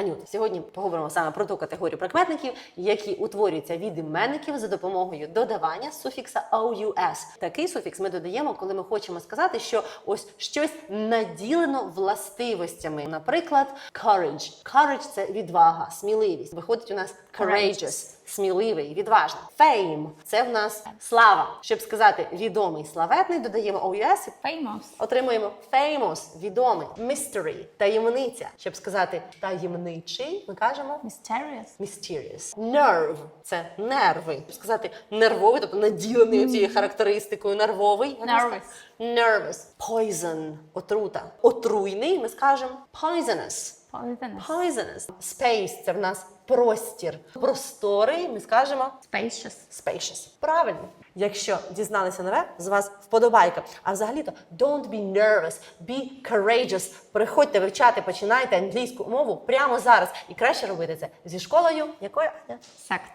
Анют, сьогодні поговоримо саме про ту категорію прикметників, які утворюються від іменників за допомогою додавання суфікса OUS. Такий суфікс ми додаємо, коли ми хочемо сказати, що ось щось наділено властивостями. Наприклад, courage. Courage – це відвага, сміливість. Виходить у нас courageous. Сміливий, відважний. Fame – це в нас слава. Щоб сказати відомий, славетний, додаємо OUS і Famous. Отримуємо famous, відомий, mystery, таємниця. Щоб сказати таємничий, ми кажемо Mysterious. mysterious. Nerve – це нерви. Щоб сказати нервовий, тобто наділений цією характеристикою нервовий. Як ми Nervous. Nervous. Poison – отрута. Отруйний ми скажемо poisonous. Poisonous. Poisonous. Space – це в нас простір. Просторий ми скажемо Spacious. Spacious. Правильно. Якщо дізналися нове, з вас вподобайка. А взагалі-то don't be nervous, be courageous. Приходьте вивчати, починайте англійську мову прямо зараз. І краще робити це зі школою, якою Аня? Сект.